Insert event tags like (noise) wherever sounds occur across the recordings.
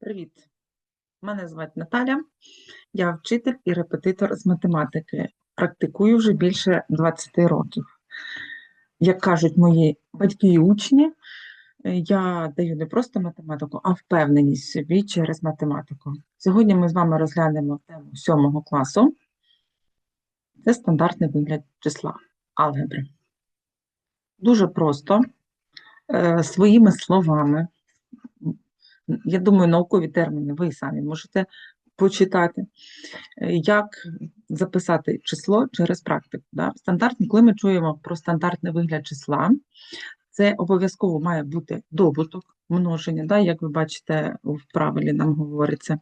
Привіт! Мене звати Наталя, я вчитель і репетитор з математики. Практикую вже більше 20 років. Як кажуть мої батьки і учні, я даю не просто математику, а впевненість собі через математику. Сьогодні ми з вами розглянемо тему 7 класу. Це стандартний вигляд числа алгебри. Дуже просто, е, своїми словами, я думаю, наукові терміни ви самі можете почитати, Е, як записати число через практику. Да? Стандартні, коли ми чуємо про стандартний вигляд числа, це обов'язково має бути добуток множення. Да? Як ви бачите, в правилі нам говориться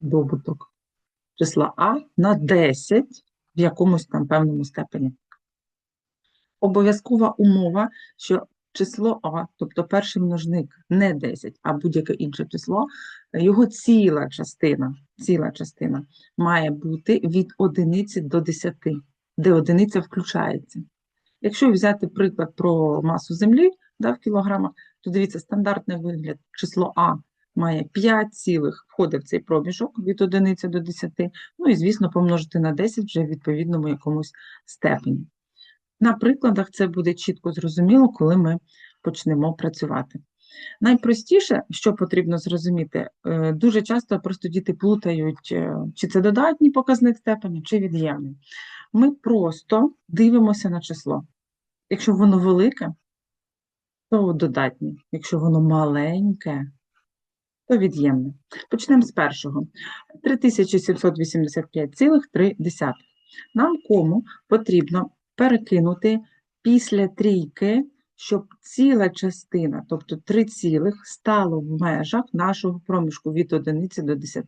добуток числа А на 10 в якомусь там певному степені. Обов'язкова умова, що число А, тобто перший множник не 10, а будь-яке інше число, його ціла частина, ціла частина має бути від одиниці до 10, де одиниця включається. Якщо взяти приклад про масу Землі да, в кілограмах, то дивіться, стандартний вигляд число А має 5 цілих, входить в цей проміжок від одиниці до 10, ну і, звісно, помножити на 10 вже в відповідному якомусь степені. На прикладах це буде чітко зрозуміло, коли ми почнемо працювати. Найпростіше, що потрібно зрозуміти, е, дуже часто просто діти плутають, е, чи це додатній показник степені, чи від'ємний. Ми просто дивимося на число. Якщо воно велике, то додатнє. Якщо воно маленьке, то від'ємне. Почнемо з першого. 3785,3. Нам кому потрібно перекинути після трійки, щоб ціла частина, тобто 3 цілих, стало в межах нашого проміжку від 1 до 10.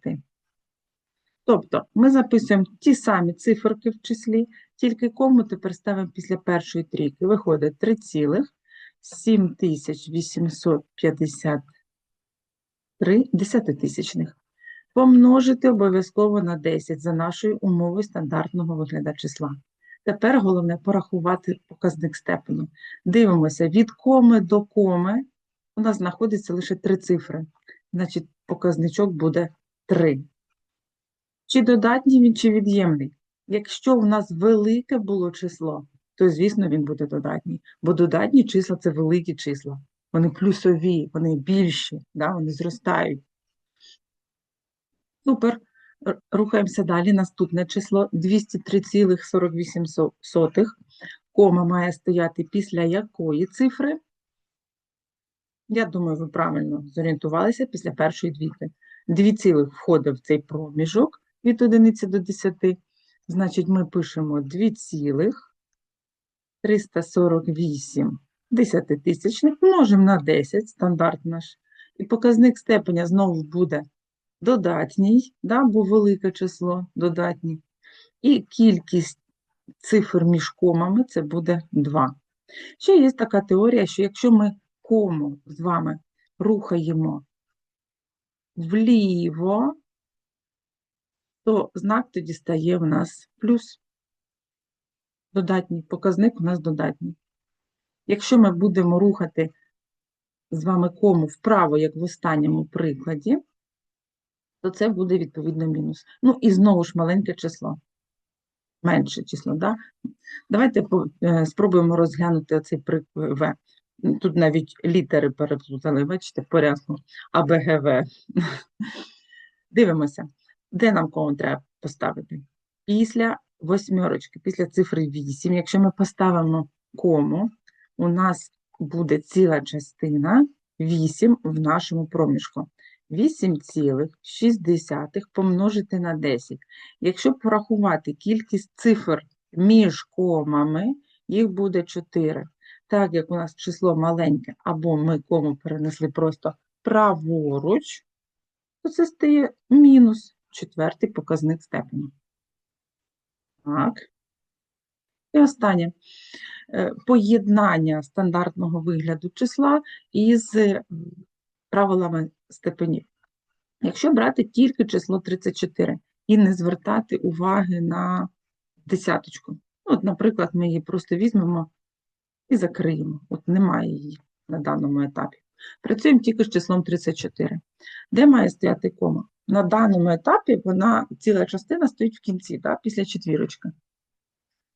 Тобто ми записуємо ті самі циферки в числі, тільки кому тепер ставимо після першої трійки. Виходить 3 цілих 7853 десятитисячних. Помножити обов'язково на 10 за нашою умовою стандартного вигляду числа. Тепер головне порахувати показник степеню. Дивимося, від коми до коми у нас знаходиться лише три цифри. Значить, показничок буде 3. Чи додатній він, чи від'ємний? Якщо у нас велике було число, то, звісно, він буде додатній. Бо додатні числа – це великі числа. Вони плюсові, вони більші, да? вони зростають. Супер. Рухаємося далі. Наступне число 203,48. Кома має стояти після якої цифри? Я думаю, ви правильно зорієнтувалися після першої двійки. Дві цілих входить в цей проміжок від 1 до 10. Значить, ми пишемо 2 цілих 348 десятитисячних, множимо на 10, стандарт наш. І показник степеня знову буде додатній, да, бо велике число додатній. І кількість цифр між комами це буде 2. Ще є така теорія, що якщо ми кому з вами рухаємо вліво, то знак тоді стає в нас плюс. Додатній показник у нас додатній. Якщо ми будемо рухати з вами кому вправо, як в останньому прикладі, то це буде відповідно мінус. Ну і знову ж маленьке число. Менше число, да? Давайте е, спробуємо розглянути оцей приклад В. Тут навіть літери переплутали, бачите, в порядку. А, Б, Г, В. (laughs) Дивимося, де нам кому треба поставити? Після восьмерочки, після цифри 8, якщо ми поставимо кому, у нас буде ціла частина 8 в нашому проміжку. 8,6 помножити на 10. Якщо порахувати кількість цифр між комами, їх буде 4. Так як у нас число маленьке, або ми кому перенесли просто праворуч, то це стає мінус четвертий показник степені. Так. І останнє. Е, Поєднання стандартного вигляду числа із правилами степенів. Якщо брати тільки число 34 і не звертати уваги на десяточку. Ну, От, наприклад, ми її просто візьмемо і закриємо. От немає її на даному етапі. Працюємо тільки з числом 34. Де має стояти кома? На даному етапі вона, ціла частина стоїть в кінці, да, після четвірочки.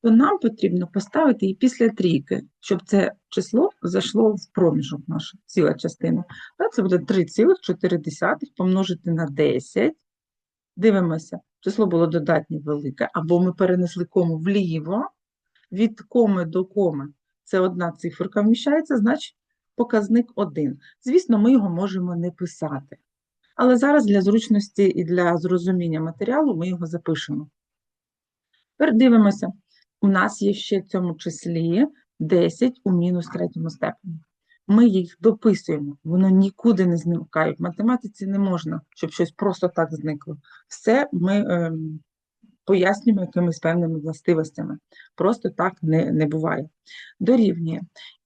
То нам потрібно поставити її після трійки, щоб це число зайшло в проміжок наш, ціла частина. Це буде 3,4 помножити на 10. Дивимося, число було додатнє велике, або ми перенесли кому вліво, від коми до коми це одна циферка вміщається, значить показник 1. Звісно, ми його можемо не писати. Але зараз для зручності і для зрозуміння матеріалу ми його запишемо. Тепер дивимося. У нас є ще в цьому числі 10 у мінус третьому степені. Ми їх дописуємо, воно нікуди не зникає. В математиці не можна, щоб щось просто так зникло. Все ми ем, пояснюємо якимись певними властивостями. Просто так не, не буває. Дорівнює.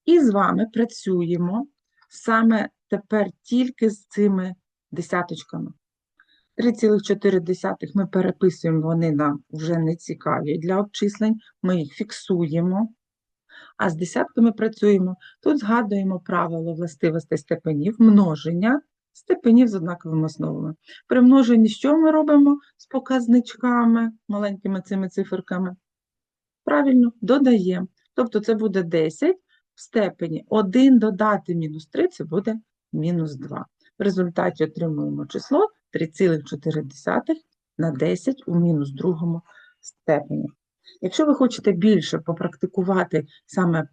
І з вами працюємо саме тепер тільки з цими десяточками. 3,4 ми переписуємо, вони нам вже не цікаві для обчислень, ми їх фіксуємо, а з десятками працюємо. Тут згадуємо правило властивостей степенів, множення степенів з однаковими основами. При множенні що ми робимо з показничками, маленькими цими циферками? Правильно, додаємо. Тобто це буде 10 в степені 1 додати мінус 3, це буде мінус 2. В результаті отримуємо число 3,4 на 10 у мінус другому степені. Якщо ви хочете більше попрактикувати саме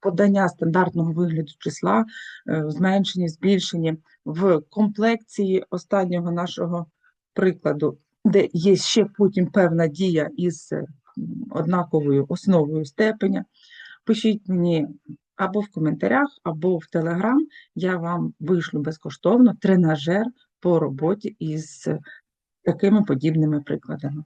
подання стандартного вигляду числа, е, зменшення, збільшення в комплекції останнього нашого прикладу, де є ще потім певна дія із е, однаковою основою степеня, пишіть мені або в коментарях, або в Телеграм, я вам вишлю безкоштовно тренажер по роботі із такими подібними прикладами.